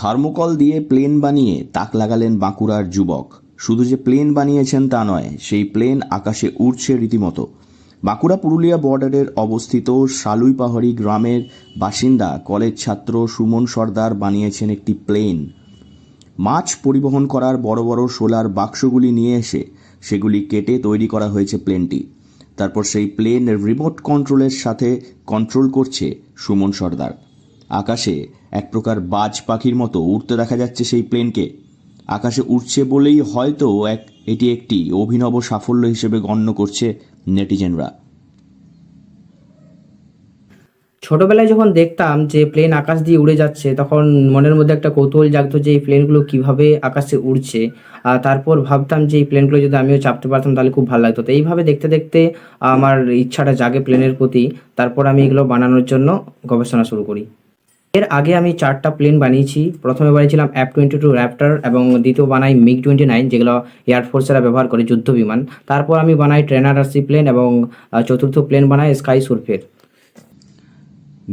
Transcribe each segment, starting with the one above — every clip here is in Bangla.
থার্মোকল দিয়ে প্লেন বানিয়ে তাক লাগালেন বাঁকুড়ার যুবক। শুধু যে প্লেন বানিয়েছেন তা নয়, সেই প্লেন আকাশে উড়ছে রীতিমতো। বাঁকুড়া পুরুলিয়া বর্ডারের অবস্থিত শালুইপাহাড়ি গ্রামের বাসিন্দা কলেজ ছাত্র সুমন সর্দার বানিয়েছেন একটি প্লেন। মাছ পরিবহন করার বড় বড় সোলার বাক্সগুলি নিয়ে এসে সেগুলি কেটে তৈরি করা হয়েছে প্লেনটি। তারপর সেই প্লেন রিমোট কন্ট্রোলের সাথে কন্ট্রোল করছে সুমন সর্দার। আকাশে এক প্রকার বাজ পাখির মতো উড়তে দেখা যাচ্ছে সেই প্লেনকে। আকাশে উড়ছে বলেই হয়তো এক এটি একটি অভিনব সাফল্য হিসেবে গণ্য করছে নেটিজেনরা। ছোটবেলায় যখন দেখতাম যে প্লেন আকাশ দিয়ে উড়ে যাচ্ছে, তখন মনের মধ্যে একটা কৌতূহল জাগতো যে এই প্লেনগুলো কীভাবে আকাশে উড়ছে। আর তারপর ভাবতাম যে এই প্লেনগুলো যদি আমিও চাপতে পারতাম তাহলে খুব ভালো লাগতো। তো এইভাবে দেখতে দেখতে আমার ইচ্ছাটা জাগে প্লেনের প্রতি। তারপর আমি এগুলো বানানোর জন্য গবেষণা শুরু করি। এর আগে আমি চারটা প্লেন বানিয়েছি। প্রথমে বানিয়েছিলাম অ্যাপ টোয়েন্টি টু র্যাপ্টার এবং দ্বিতীয় বানাই মিগ টোয়েন্টি নাইন যেগুলো এয়ারফোর্সেরা ব্যবহার করে যুদ্ধ বিমান। তারপর আমি বানাই ট্রেনার আরসি প্লেন এবং চতুর্থ প্লেন বানাই স্কাই সুরফের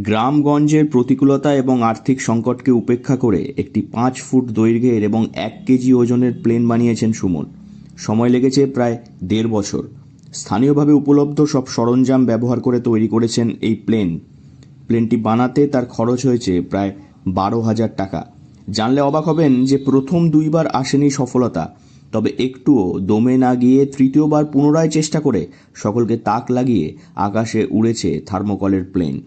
গ্রামগঞ্জের প্রতিকূলতা এবং আর্থিক সংকটকে উপেক্ষা করে একটি পাঁচ ফুট দৈর্ঘ্যের এবং এক কেজি ওজনের প্লেন বানিয়েছেন সুমন। সময় লেগেছে প্রায় দেড় বছর। স্থানীয়ভাবে উপলব্ধ সব সরঞ্জাম ব্যবহার করে তৈরি করেছেন এই প্লেন প্লেনটি বানাতে তার খরচ হয়েছে প্রায় বারো হাজার টাকা। জানলে অবাক হবেন যে প্রথম দুইবার আসেনি সফলতা, তবে একটুও দমে না গিয়ে তৃতীয়বার পুনরায় চেষ্টা করে সকলকে তাক লাগিয়ে আকাশে উড়েছে থার্মোকলের প্লেন।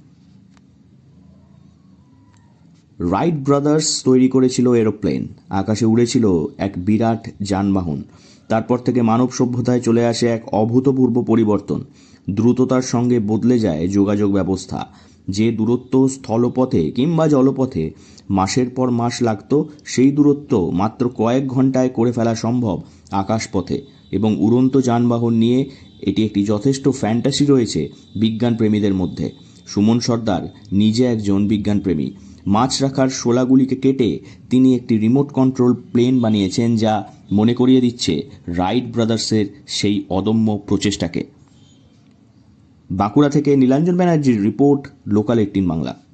রাইট ব্রাদার্স তৈরি করেছিল এরোপ্লেন। আকাশে উড়েছিল এক বিরাট যানবাহন। তারপর থেকে মানব সভ্যতায় চলে আসে এক অভূতপূর্ব পরিবর্তন। দ্রুততার সঙ্গে বদলে যায় যোগাযোগ ব্যবস্থা। যে দূরত্ব স্থলপথে কিংবা জলপথে মাসের পর মাস লাগতো, সেই দূরত্ব মাত্র কয়েক ঘন্টায় করে ফেলা সম্ভব আকাশপথে এবং উড়ন্ত যানবাহন নিয়ে এটি একটি যথেষ্ট ফ্যান্টাসি রয়েছে বিজ্ঞানপ্রেমীদের মধ্যে। সুমন সর্দার নিজে একজন বিজ্ঞানপ্রেমী। মাছ রাখার শোলাগুলিকে কেটে তিনি একটি রিমোট কন্ট্রোল প্লেন বানিয়েছেন যা মনে করিয়ে দিচ্ছে রাইট ব্রাদার্সের সেই অদম্য প্রচেষ্টাকে। বাঁকুড়া থেকে নীলাঞ্জন ব্যানার্জির রিপোর্ট লোকাল এইটিন বাংলা।